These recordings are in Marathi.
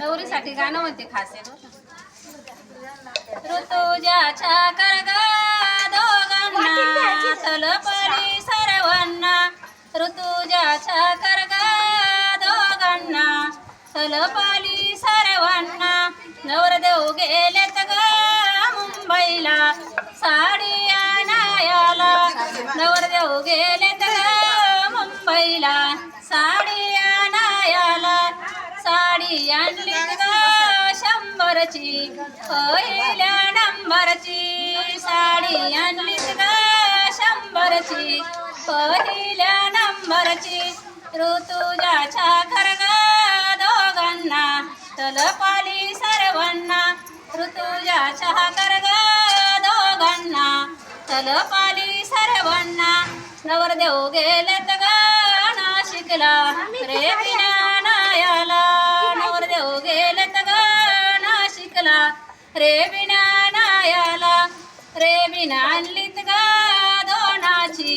नवरीसाठी गाणं म्हणते खास आहे ऋतुजाच्या करगा दोघांना तलपरी सर्वांना. ऋतुजाच्या करगा दोघांना तलपाली सर्वांना. नवरदेव गेलेत ग मुंबईला साडी आणायाला. नवरदेव गेलेत साडी आणली शंभरची पहिल्या नंबरची साडी आणली ग शंभरची पहिल्या नंबरची ऋतुजाच्या खरगा दोघांना तलपाली सर्वांना ऋतुजाच्या खरगा दोघांना तलपाली सर्वांना नवरदेव गेलेत ग. रे विनानायाला रे विना आणलीत ग दोनाची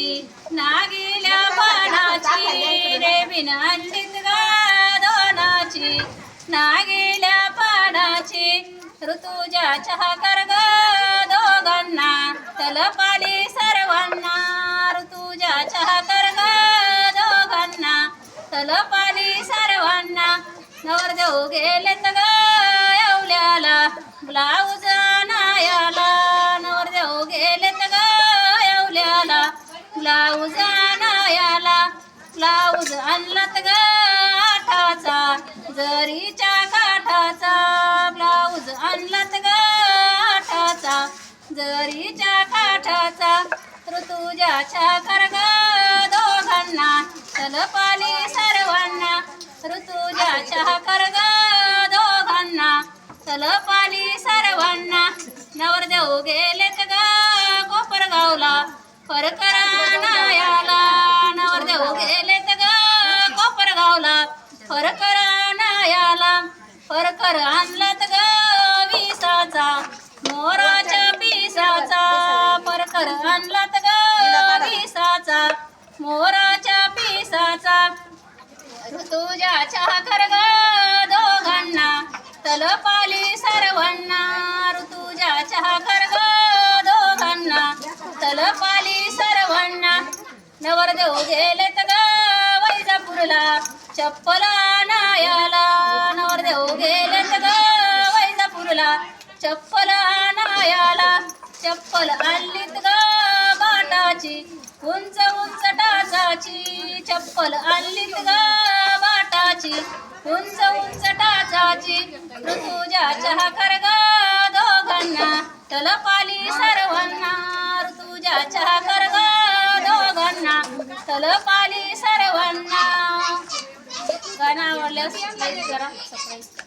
नागिल्या पानाची. रे विना आणलीत ग दोनाची नागिल्या पानाची. ऋतुजाच्या करग दोघांना तलपाली सर्वांना. ऋतुजाच्या करग दोघांना तलपाली सर्वांना. नवरदेव गेलेत ग ब्लाऊज नायाला नवरदेव गेलेत ग गावल्याला ब्लाऊज नायाला ब्लाऊज आणलात गाठाचा जरीच्या काठाचा ब्लाऊज आणलात गाठाचा जरीच्या काठाचा ऋतुजाच्या करग दोघांना तलपाली सर्वांना ऋतुजाच्या करग दोघांना तलपाली सर्वांना नवरदेव गेलेत ग कोपरगावला. परकरा नायाला नवरदेव गेलेत ग कोपरगावला. परकरा नायाला परकर आणलात ग विसाचा. मोराच्या पिसाचा फरकर आणलात ग विसाचा. मोराच्या पिसाचा. तुझ्या छाकर गा तलपाली सर्वांना ऋतुजाच्या करग दोघांना. तलपाली सर्वांना नवरदेव गेले ग वैजापूरला. चप्पल नायाला नवरदेव गेले ग वैजापूरला. चप्पल नायाला चप्पल आणलीत ग बाटाची. उंच उंच टाचाची चप्पल आणलीत ग बाटाची उंच उंच टाचाची. ऋतुजाच्या करगा दोघांना तलपाली सर्वांना. ऋतुजाच्या करगा दोघांना तलपाली सर्वांना. गाणं आवडल्यास लाईक करा सबस्क्राईब